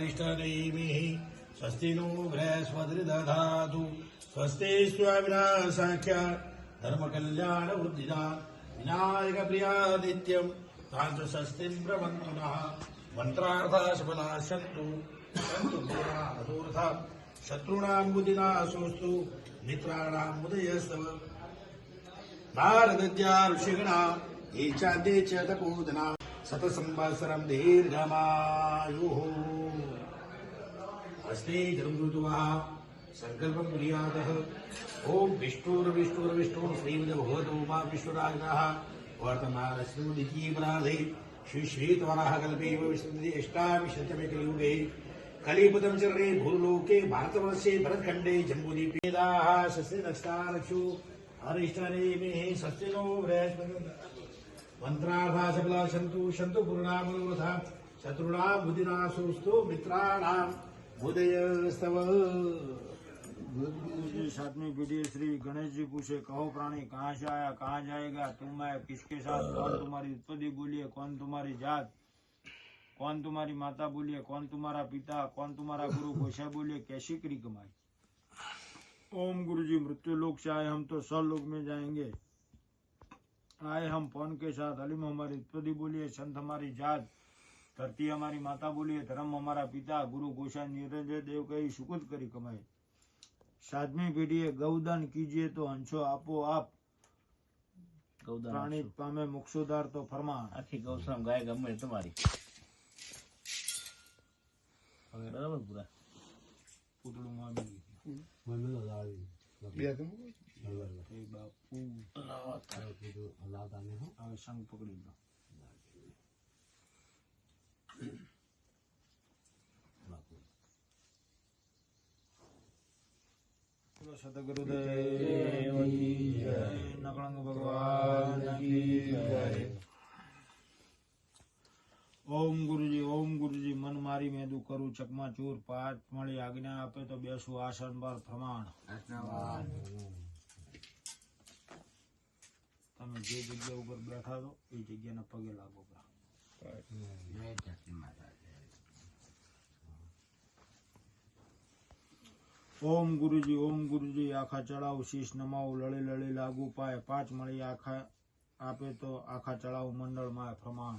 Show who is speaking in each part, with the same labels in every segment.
Speaker 1: अरिष्टनेमिः स्वस्ति नो बृहस्पतिर्दधातु। स्वस्ति स्वामिनासाख्य धर्मकल्याणवृद्धिदा विनायकप्रियादित्यम् तान्त्रषष्टिम् ब्रवन्तु नः मन्त्रार्था सफला सन्तु सन्तु दूराधूर्था शत्रूणाम् मित्राणाम् उदयस्तव नारदज्ञा ऋषिगणा। ये चाद्ये च शतसंवत्सरम् दीर्घमायुः। अस्ति धर्मऋतुवः सङ्कल्पम् कुर्यातः ॐ विष्णुर्विष्णुर्विष्णुः श्रीमद्भगवतो मा विष्णुराजनः वर्तमानस्मृतिपराधे श्री श्रीत्वरः कल्पेव विष्णुति अष्टाविशतमे कलियुगे। कलिपुदं चरणे भूलोके भारतवर्षे भरतखण्डे जम्बूदीपेदाः शस्त्रे नक्षारक्षु अरिष्टनेमिः स्वस्तिनो बृहस्पति मन्त्रार्था सबला सन्तु सन्तु पूर्णामनोरथा शत्रूणां बुद्धिनाशोस्तु मित्राणाम् उदयस्तव
Speaker 2: जी सातवीं पीढ़ी श्री गणेश जी पूछे कहो प्राणी कहाँ से आया कहाँ जाएगा? तुम मैं किसके साथ? कौन तुम्हारी उत्पत्ति बोलिए? कौन तुम्हारी जात? कौन तुम्हारी माता बोलिए? कौन तुम्हारा पिता? कौन तुम्हारा गुरु? गोशा बोलिए कैसी करी कमाई? ओम गुरु जी मृत्यु लोक से आए हम तो सब लोग में जाएँगे। आए हम पौन के साथ अलीम हमारी उत्पत्ति बोलिए संत हमारी जात धरती हमारी माता बोलिए धर्म हमारा पिता गुरु गोशा निरंजय देव कही सुकुत करी कमाई સાતમી પેઢીએ ગૌદાન કીજીએ તો હંસો આપો આપ પ્રાણી પામે મોક્ષોદાર તો ફરમાન
Speaker 3: આખી ગૌશાળા ગાય ગમે તમારી બરાબર પૂરા
Speaker 2: પૂતળું આવી બે તો એ બાપુ લાવા થાય કીધું લાવતા ને સદગુરુદેવ મારી મેદુ કરું ચકમા ચૂર પાંચ મળી આજ્ઞા આપે તો બેસું આસન પર પ્રમાણ. તમે જે જગ્યા ઉપર બેઠા છો એ જગ્યાના પગે લાગો. ઓમ ગુરુજી ઓમ ગુરુજી આખા ચડાવ શીશ નમાવું લળી લળી લાગુ પાય પાંચ મળી આખા આપે તો આખા ચડાવ મંડળમાં પ્રમાણ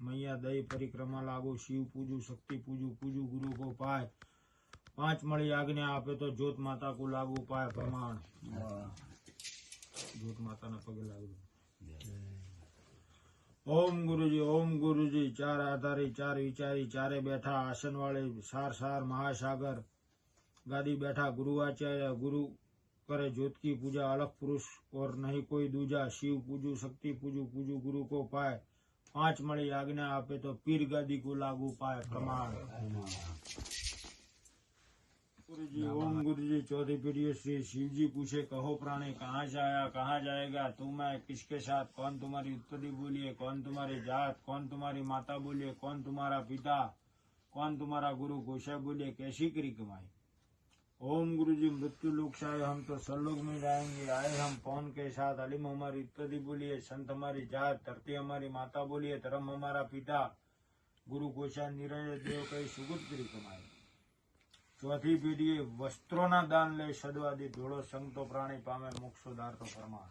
Speaker 2: मैया दई परिक्रमा लागू शिव पूजू शक्ति पूजू पूजू गुरु को पाए पाँच मणि आज्ञा आपे तो ज्योत माता को लागू पाए प्रमाण। ज्योत माता ना पगे लागू। ओम गुरुजी ओम गुरुजी चार आधारी चार विचारी चारे बैठा आसन वाले सार सार महासागर। गादी बैठा गुरु आचार्य गुरु करे ज्योत की पूजा अलग पुरुष और नहीं कोई दूजा शिव पूजू शक्ति पूजू पूजू गुरु को पाए पाँच मणि आज्ञा आपे तो पीर गादी को लागू पाए प्रमाण। गुरु जी ओम गुरु जी चौथी पीढ़ी श्री शिव जी पूछे कहो प्राणी कहाँ से आया कहाँ जाएगा? तू मैं किसके साथ कौन तुम्हारी उत्पत्ति बोलिए कौन तुम्हारी जात कौन तुम्हारी माता बोलिए कौन तुम्हारा पिता कौन तुम्हारा गुरु गोशा बोलिए कैसी करी कमाई? ओम गुरु जी मृत्यु लोक से आए हम तो सरलोक में जाएंगे आए हम पौन के साथ अलीम हमारी उत्पत्ति बोलिए संत हमारी जात धरती हमारी माता बोलिए धर्म हमारा पिता गुरु गोशा निरंजय देव कई सुगुत करी कमाई ચોથી પેઢીએ વસ્ત્રોના દાન લે સદવાદી ધોળો સંગ તો પ્રાણી પામે મોક્ષોદાર તો પરમાર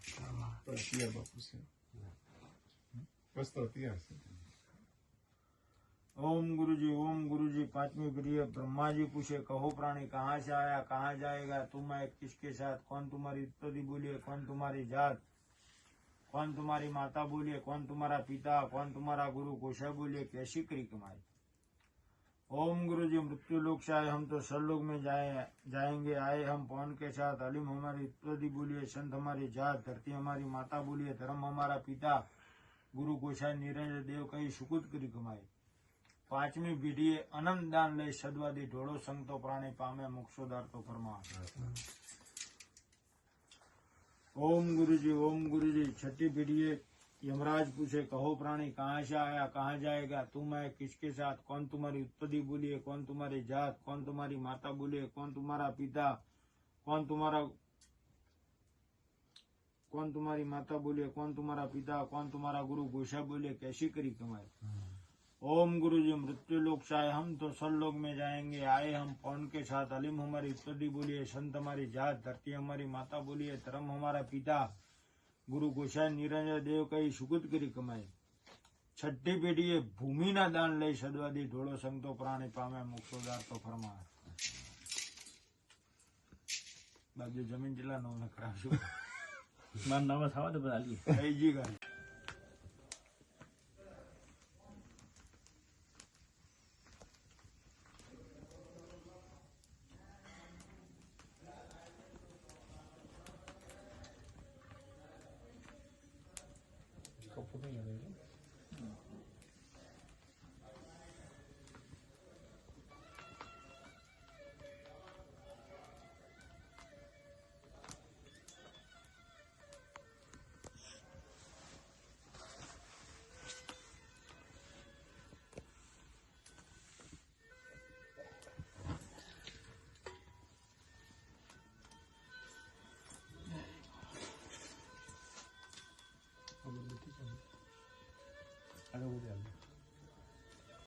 Speaker 2: ओम गुरु जी ओम गुरु जी पांचवी प्रिय ब्रह्मा जी पूछे, कहो प्राणी, कहाँ से आया, कहाँ जाएगा? तुम मैं किसके साथ? कौन तुम्हारी उत्पत्ति बोलिए कौन तुम्हारी जात? कौन तुम्हारी माता बोलिए कौन तुम्हारा पिता? कौन तुम्हारा गुरु कोशा बोलिए कैसी करी कमाई ओम गुरु जी मृत्यु लोक से आए हम तो सरलोक में जाए, जाएँगे। आए हम पौन के साथ। अलीम हमारी उत्पत्ति बोलिए संत हमारी जात। धरती हमारी माता बोलिए धर्म हमारा पिता। गुरु गोसाई निरंजन देव, कही सुकुत करी कमाई પાંચમી પેઢીએ અનંત દાન લઈ સદવાદી ઢોળો સંતો પ્રાણી પામે મોક્ષોદાર તો ફરમા ओम गुरु जी ओम गुरु जी छठी पीढ़िए यमराज पूछे कहो प्राणी कहाँ से आया कहाँ जाएगा तुम है किसके साथ कौन तुम्हारी उत्पत्ति बोलिए कौन तुम्हारी जात कौन तुम्हारी माता बोलिए कौन तुम्हारा पिता कौन तुम्हारा कौन तुम्हारी माता बोलिए कौन तुम्हारा पिता कौन तुम्हारा गुरु गोशा बोलिए कैसी करी कमाई ओम गुरु जी मृत्यु लोक से आए हम तो सल लोक में जाएंगे आए हम कौन के साथ अलिम हमारी उत्पत्ति बोलिए संत हमारी जात धरती हमारी माता बोलिए धर्म हमारा पिता गुरु गोसाई निरंजन देव कई सुगत करी कमाई छठी પેઢીએ ભૂમિના દાન લઈ સદવાદી ઢોળો સંતો પ્રાણી પામે મોક્ષોદાર તો ફરમા બાજુ જમીન જિલ્લા નો નકરાશું
Speaker 3: મારું નામ થવા દે બધા લઈએ acompanhando né? aí.